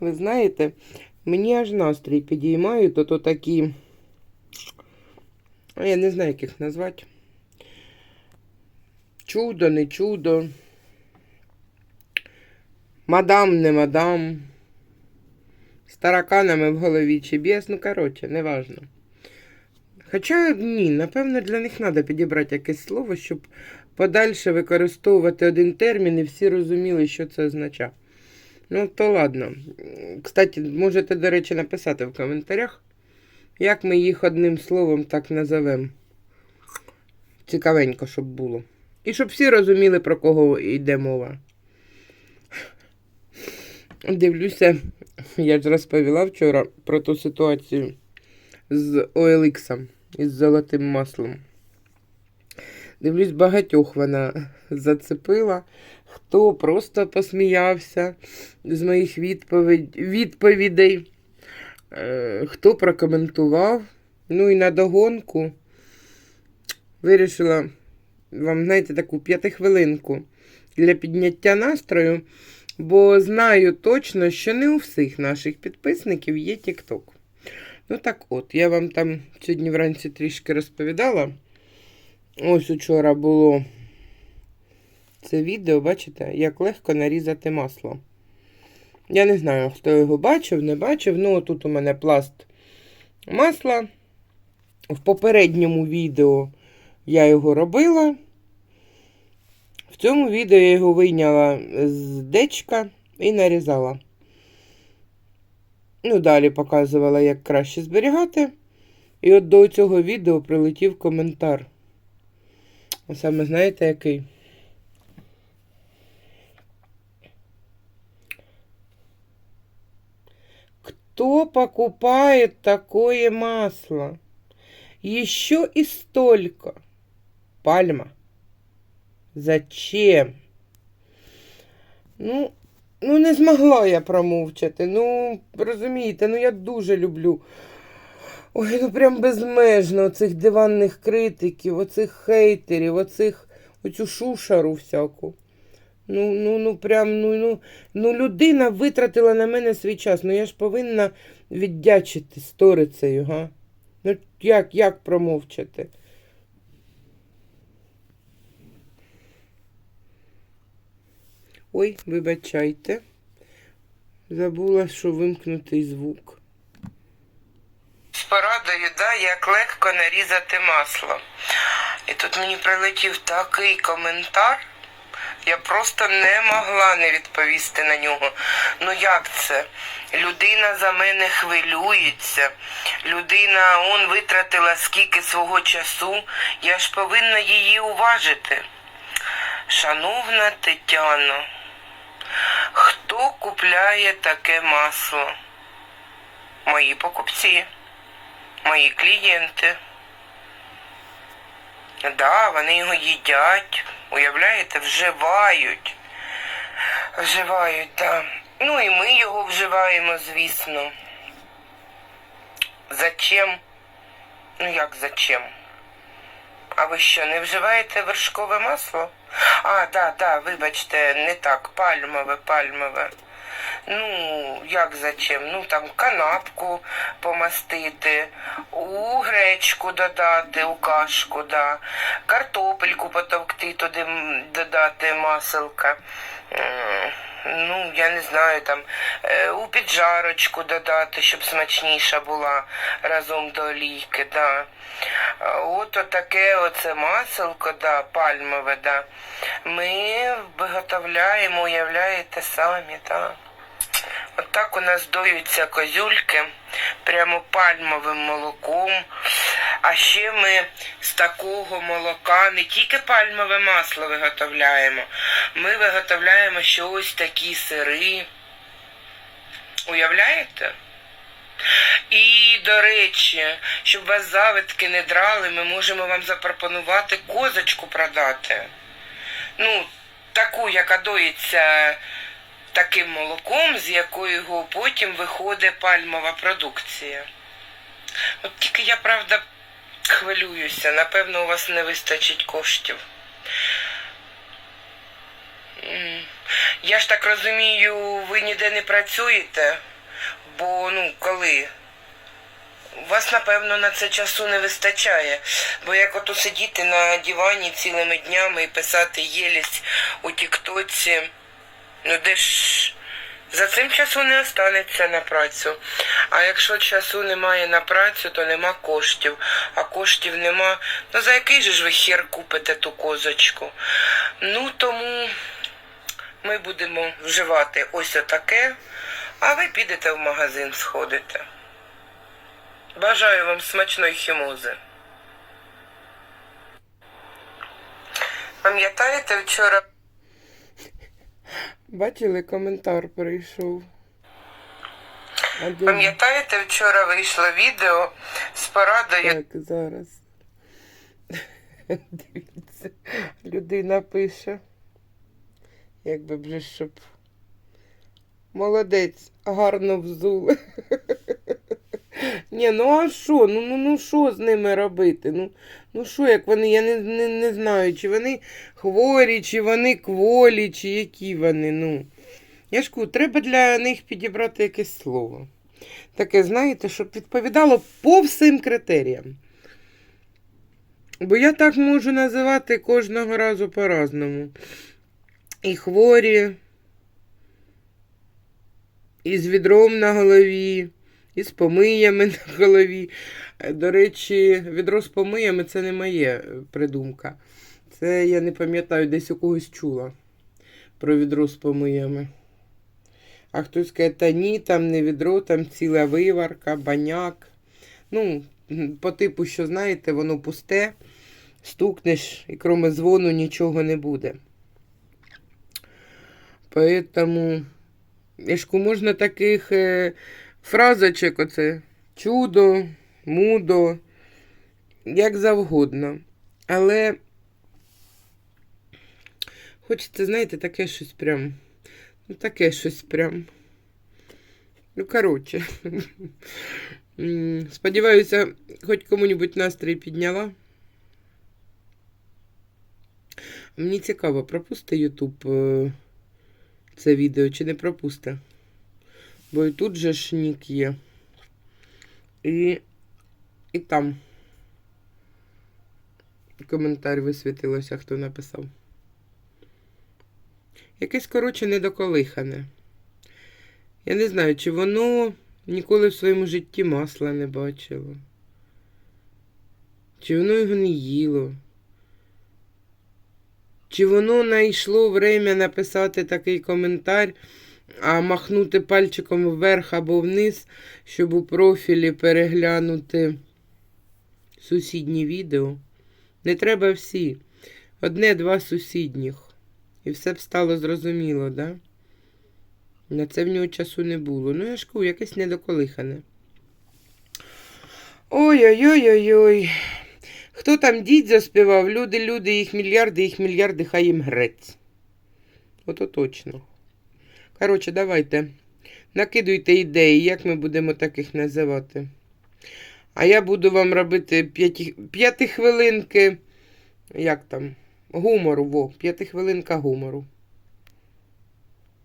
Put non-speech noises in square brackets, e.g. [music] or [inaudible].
Ви знаєте, мені аж настрій підіймають, то то такі. Я не знаю, як їх назвати. Чудо, не чудо. Мадам, не мадам. З тараканами в голові чи без, ну коротше, неважно. Хоча ні, напевно, для них треба підібрати якесь слово, щоб подальше використовувати один термін і всі розуміли, що це означає. Ну, то ладно. Кстати, можете, до речі, написати в коментарях, як ми їх одним словом так назовемо. Цікавенько, щоб було. І щоб всі розуміли, про кого йде мова. Дивлюся, я ж розповіла вчора про ту ситуацію з OLX із золотим маслом. Дивлюсь, багатьох вона зацепила. Хто просто посміявся з моїх відповідь... відповідей, е, хто прокоментував. Ну і на догонку вирішила вам, знаєте, таку п'ятихвилинку для підняття настрою, бо знаю точно, що не у всіх наших підписників є TikTok. Ну так от, я вам там сьогодні вранці трішки розповідала. Ось учора було це відео, бачите, як легко нарізати масло. Я не знаю, хто його бачив, не бачив. Ну, тут у мене пласт масла. В попередньому відео я його робила. В цьому відео я його вийняла з дечка і нарізала. Ну, далі показувала, як краще зберігати. І от до цього відео прилетів коментар. А саме знаєте який? Кто покупает такое масло? Еще и столько. Пальма. Зачем? Ну, ну не змогла я промовчати. Ну, розумієте, ну я дуже люблю. Ой, ну прям безмежно оцих диванних критиків, оцих хейтерів, оцих оцю шушару всяку. Ну, ну, ну, прям, ну, ну, ну, людина витратила на мене свій час. Ну я ж повинна віддячити сторицею, га? Ну, як, як промовчати? Ой, вибачайте. Забула, що вимкнутий звук. Порадою, да, як легко нарізати масло. І тут мені прилетів такий коментар. Я просто не могла не відповісти на нього. Ну як це? Людина за мене хвилюється. Людина он витратила скільки свого часу. Я ж повинна її уважити. Шановна Тетяно, хто купляє таке масло? Мої покупці, мої клієнти. Да, вони його їдять, уявляєте, вживають. Вживають, да. Ну і ми його вживаємо, звісно. Зачем? Ну як зачем? А ви що, не вживаєте вершкове масло? А, да, да, вибачте, не так, пальмове, пальмове. Ну, як зачем? Ну там канапку помастити, у гречку додати, у кашку, да. картопельку потовкти, туди додати маселка. Ну, я не знаю, там е, у піджарочку додати, щоб смачніша була разом до олійки, да. От таке оце маселко, да, пальмове, да. Ми виготовляємо, уявляєте самі, да. От так у нас доються козюльки прямо пальмовим молоком. А ще ми з такого молока не тільки пальмове масло виготовляємо, ми виготовляємо ще ось такі сири. Уявляєте? І, до речі, щоб вас завитки не драли, ми можемо вам запропонувати козочку продати. Ну, таку, яка доїться таким молоком, з якого потім виходить пальмова продукція. От тільки я, правда, хвилююся, напевно, у вас не вистачить коштів. Я ж так розумію, ви ніде не працюєте, бо ну коли? У вас, напевно, на це часу не вистачає. Бо як ото сидіти на дивані цілими днями і писати єлість у Тіктоці, ну де ж за цим часу не останеться на працю. А якщо часу немає на працю, то нема коштів. А коштів нема. Ну за який же ж ви хер купите ту козочку? Ну тому ми будемо вживати ось отаке, а ви підете в магазин сходите. Бажаю вам смачної хімози. Пам'ятаєте, вчора. Бачили, коментар прийшов. Пам'ятаєте, вчора вийшло відео з порадою. Так, зараз. [laughs] Дивіться, людина пише. Якби вже щоб. Молодець, гарно взули. [laughs] Ні, ну а що? Ну ну ну що з ними робити? Ну ну що, як вони, я не, не, не знаю, чи вони хворі, чи вони кволі, чи які вони. ну. Я ж кажу, треба для них підібрати якесь слово. Таке, знаєте, щоб відповідало по всім критеріям. Бо я так можу називати кожного разу по-разному. І хворі, і з відром на голові, і з помиями [laughs] на голові. Е, До речі, відро з помиями це не моє е, придумка. Це я не пам'ятаю, десь у когось чула про відро з помиями. А хтось каже, та ні, там не відро, там ціла виварка, баняк. Ну, по типу, що, знаєте, воно пусте, стукнеш і кроме дзвону нічого не буде. Поэтому, Ішку, можна таких е, фразочок, оце чудо, мудо, як завгодно. Але хочеться, знаєте, таке щось прям. Ну, таке щось прям. Ну, коротше. [laughs] Сподіваюся, хоч кому-нибудь настрій підняла. Мені цікаво, пропусти Ютуб е, це відео чи не пропусти. Бо і тут же ж нік є. І, і там коментар висвітилося, хто написав. Якесь, коротше, недоколихане. Я не знаю, чи воно ніколи в своєму житті масла не бачило. Чи воно його не їло. Чи воно знайшло время написати такий коментар, а махнути пальчиком вверх або вниз, щоб у профілі переглянути сусідні відео. Не треба всі. Одне-два сусідніх. І все б стало зрозуміло, да? На це в нього часу не було. Ну, я ж якесь недоколихане. Ой-ой-ой-ой-ой. Хто там дід заспівав? Люди, люди, їх мільярди, їх мільярди, хай їм грець. Ото точно. Коротше, давайте. Накидуйте ідеї, як ми будемо таких називати. А я буду вам робити п'ятихвилинки, як там, гумору, во, п'ятихвилинка гумору.